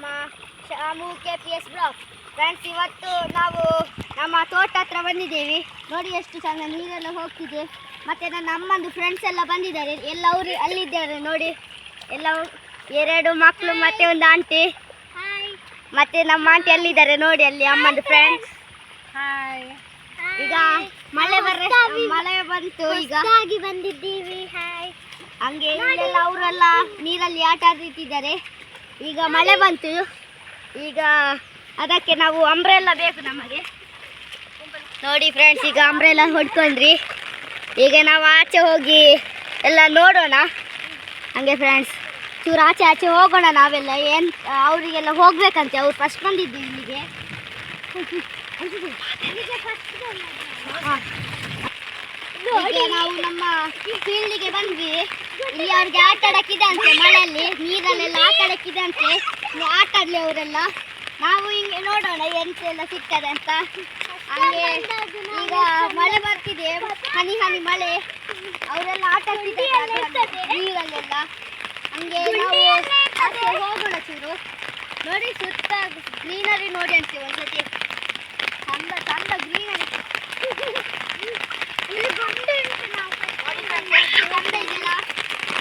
ನಮ್ಮ Shamu K P S block friends ಇವತ್ತು ನಾವು ನಮ್ಮ ತೋಟ ಹತ್ರ ಬಂದಿದ್ದೇವೆ. ನೋಡಿ ಎಷ್ಟು ಚೆಂದ ನೀರೆಲ್ಲ ಹೋಗ್ತಿದೆ. ಮತ್ತು ನನ್ನ ಅಮ್ಮಂದು ಫ್ರೆಂಡ್ಸ್ ಎಲ್ಲ ಬಂದಿದ್ದಾರೆ. ಎಲ್ಲ ಅವರು ಅಲ್ಲಿದ್ದಾರೆ ನೋಡಿ. ಎಲ್ಲ ಎರಡು ಮಕ್ಕಳು ಮತ್ತೆ ಒಂದು ಆಂಟಿ ಮತ್ತು ನಮ್ಮ ಆಂಟಿ ಅಲ್ಲಿದ್ದಾರೆ ನೋಡಿ ಅಲ್ಲಿ ಅಮ್ಮಂದು ಫ್ರೆಂಡ್ಸ್ ಈಗ ಮಳೆ ಬರ ಮಳೆ ಬಂತು ಈಗ. ಬಂದಿದ್ದೀವಿ. ಹಾಯ್ ಹಂಗೆ ಅವರೆಲ್ಲ ನೀರಲ್ಲಿ ಆಟ ಆಡ್ತಿದ್ದಾರೆ. ಈಗ ಮಳೆ ಬಂತು. ಈಗ ಅದಕ್ಕೆ ನಾವು ಅಂಬ್ರೆಲ್ಲ ಬೇಕು ನಮಗೆ. ನೋಡಿ ಫ್ರೆಂಡ್ಸ್ ಈಗ ಅಂಬ್ರೆಲ್ಲ ಹೊಡ್ಕೊಂಡ್ರಿ. ಈಗ ನಾವು ಆಚೆ ಹೋಗಿ ಎಲ್ಲ ನೋಡೋಣ. ಹಂಗೆ ಫ್ರೆಂಡ್ಸ್ ಚೂರು ಆಚೆ ಆಚೆ ಹೋಗೋಣ ನಾವೆಲ್ಲ. ಏನು ಅವರಿಗೆಲ್ಲ ಹೋಗ್ಬೇಕಂತೆ. ಅವ್ರು ಫಸ್ಟ್ ಬಂದಿದ್ದೀವಿ ಇಲ್ಲಿಗೆ. ಹಾ. ಈಗ ನಾವು ನಮ್ಮ ಫೀಲ್ಡಿಗೆ ಬಂದ್ವಿ. ಇಲ್ಲಿ ಅವ್ರಿಗೆ ಆಟ ಆಡಕ್ಕಿದೆ ಅಂತೆ ಮಳೆಯಲ್ಲಿ ನೀರಲ್ಲೆಲ್ಲ ಆಟ ಆಡಕ್ಕಿದೆ ಅಂತೆ. ಆಟ ಆಡ್ಲಿ ಅವರೆಲ್ಲ. ನಾವು ಹಿಂಗೆ ನೋಡೋಣ ಎಂತ ಎಲ್ಲ ಸಿಗ್ತದೆ ಅಂತ. ಹಂಗೆ ಈಗ ಮಳೆ ಬರ್ತಿದೆ. ಹನಿ ಹನಿ ಮಳೆ. ಅವರೆಲ್ಲ ಆಟ ಆಡ್ತಿದ್ದಾರೆ ನೀರಲ್ಲೆಲ್ಲ. ಹಂಗೆ ನಾವು ಹೋಗೋಣ ಚೂರು. ನೋಡಿ ಸುತ್ತ ಗ್ರೀನರಿ ನೋಡಿ ಅಂತ ಒಂದ್ಸತಿ. ಚಂದ ಚಂದ ಗ್ರೀನರಿ ಇಲ್ಲಿ ಗೊಂಡೆ ಉಂಟು ನಾವು ನೋಡಿ friends, ಎಷ್ಟು ಚಂದ ಇದೆಯಲ್ಲ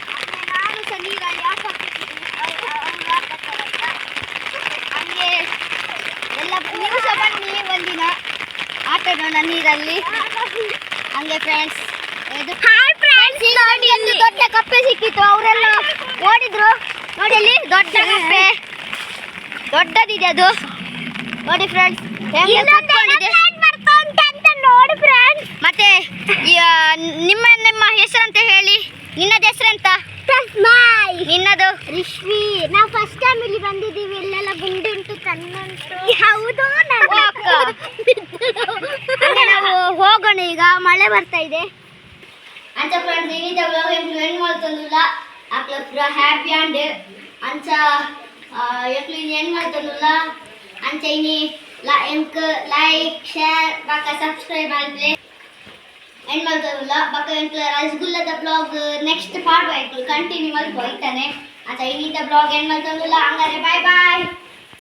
ಹಂಗೆ ನಾನು ಸಹ ನೀರಲ್ಲಿ ಆಟ ಆಡ್ತಿದ್ದೀನಿ ಅವ್ರು ಅವ್ರು ಆಟ ಆಡ್ತಾರಂತ ಹಂಗೆ ಎಲ್ಲ ನೀವು ಸಹ ಬನ್ನಿ ಒಂದಿನ ಆಟ ನೀರಲ್ಲಿ. ಹಂಗೆ ಫ್ರೆಂಡ್ಸ್ ಇದು ಫ್ರೆಂಡ್ಸ್ ನೋಡಿ ಅಲ್ಲಿ ದೊಡ್ಡ ಕಪ್ಪೆ ಸಿಕ್ಕಿತ್ತು. ಅವರೆಲ್ಲ ಓಡಿದ್ರು. ನೋಡಿ ಅಲ್ಲಿ ದೊಡ್ಡ ಕಪ್ಪೆ. ದೊಡ್ಡದಿದೆ ಅದು. ನೋಡಿ ಫ್ರೆಂಡ್ಸ್ ನೋಡಿ ಫ್ರೆಂಡ್ಸ್ ಮತ್ತೆ ನಿಮ್ಮ ನಿಮ್ಮ ಹೆಸರಂತ ಹೇಳಿ. ನಿನ್ನದ ಹೆಸರಂತ? ನಿನ್ನದು? ರಿಶ್ವಿ. ನಾವು ಫಸ್ಟ್ ಟೈಮ್ ಇಲ್ಲಿ ಬಂದಿದ್ದೀವಿ. ಇಲ್ಲೆಲ್ಲ ಗುಂಡಿ ಉಂಟು ಕಣ್ಣುಂಟು ಹೌದು ನಾವು ಹೋಗೋಣ ಈಗ. ಮಳೆ ಬರ್ತಾ ಇದೆ. ಅಂಚ ಫ್ರೆಂಡ್ಸ್ ಇನ್ನಿತ ಬ್ಲಾಗ್ ಎಂಕ್ಲು ಎಂಡ್ ಮಾಡ್ತಂದುಲ್ಲ ಅಕ್ಲ ಪುರ ಹ್ಯಾಪಿ ಆಂಡ್ ಅಂಚ ಎಕ್ಲು ಇನ್ನು ಹೆಣ್ಣು ಮಾಡ್ತಂದುಲ್ಲ ಅಂಚ ಇನಿ ಎಂಕ್ ಲೈಕ್ ಶೇರ್ ಬಾಕ ಸಬ್ಸ್ಕ್ರೈಬ್ ಆದ್ರೆ ಎಂಡ್ ಮಾಡ್ತಾರಲ್ಲ ಬಾಕ ಎಂಕ್ಲ ರಸಗುಲ್ಲದ ಬ್ಲಾಗ್ ನೆಕ್ಸ್ಟ್ ಪಾರ್ಟ್ ಎಂಕ್ಲು ಕಂಟಿನ್ಯೂ ಮಾಡಿ ಹೋಯ್ತಾನೆ ಅಂತ ಇನ್ನಿತ ಬ್ಲಾಗ್ ಎಂಡ್ ಮಾಡ್ತಾರಲ್ಲ ಹಂಗಾರೆ ಬಾಯ್ ಬಾಯ್